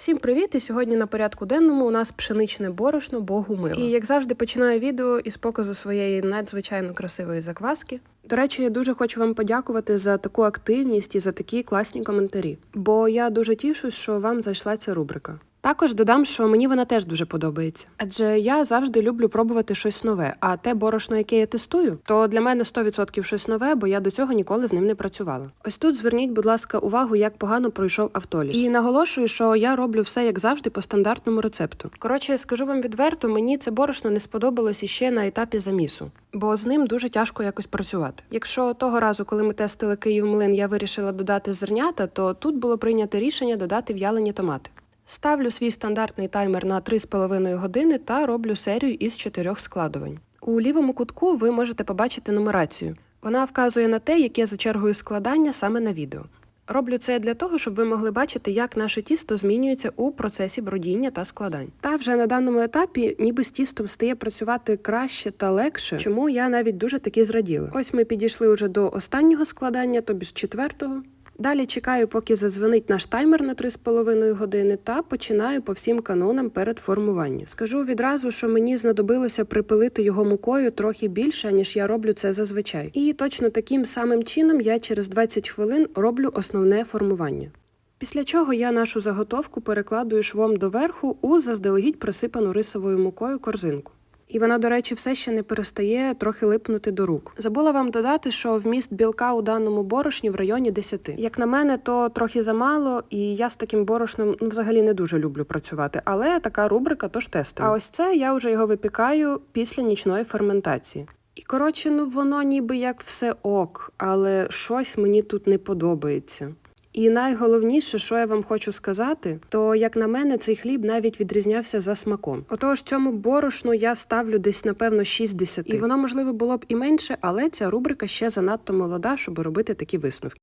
Всім привіт! І сьогодні на порядку денному у нас пшеничне борошно Богу мило. І як завжди починаю відео із показу своєї надзвичайно красивої закваски. До речі, я дуже хочу вам подякувати за таку активність і за такі класні коментарі. Бо я дуже тішусь, що вам зайшла ця рубрика. Також додам, що мені вона теж дуже подобається. Адже я завжди люблю пробувати щось нове. А те борошно, яке я тестую, то для мене 100% щось нове, бо я до цього ніколи з ним не працювала. Ось тут зверніть, будь ласка, увагу, як погано пройшов автоліс. І наголошую, що я роблю все як завжди по стандартному рецепту. Коротше, скажу вам відверто, мені це борошно не сподобалось іще на етапі замісу, бо з ним дуже тяжко якось працювати. Якщо того разу, коли ми тестили Київ млин, я вирішила додати зернята, то тут було прийнято рішення додати в'ялені томати. Ставлю свій стандартний таймер на 3,5 години та роблю серію із чотирьох складувань. У лівому кутку ви можете побачити нумерацію. Вона вказує на те, яке за чергою складання саме на відео. Роблю це для того, щоб ви могли бачити, як наше тісто змінюється у процесі бродіння та складань. Та вже на даному етапі, ніби з тістом стає працювати краще та легше, чому я навіть дуже таки зраділа. Ось ми підійшли вже до останнього складання, тобі з четвертого. Далі чекаю, поки задзвонить наш таймер на 3,5 години, та починаю по всім канонам перед формуванням. Скажу відразу, що мені знадобилося припилити його мукою трохи більше, ніж я роблю це зазвичай. І точно таким самим чином я через 20 хвилин роблю основне формування. Після чого я нашу заготовку перекладую швом доверху у заздалегідь присипану рисовою мукою корзинку. І вона, до речі, все ще не перестає трохи липнути до рук. Забула вам додати, що вміст білка у даному борошні в районі 10. Як на мене, то трохи замало, і я з таким борошном ну, взагалі не дуже люблю працювати. Але така рубрика, тож тестую. А ось це я вже його випікаю після нічної ферментації. І коротше, ну воно ніби як все ок, але щось мені тут не подобається. І найголовніше, що я вам хочу сказати, то як на мене, цей хліб навіть відрізнявся за смаком. Отож, цьому борошну я ставлю десь напевно 60. І воно можливо було б і менше, але ця рубрика ще занадто молода, щоб робити такі висновки.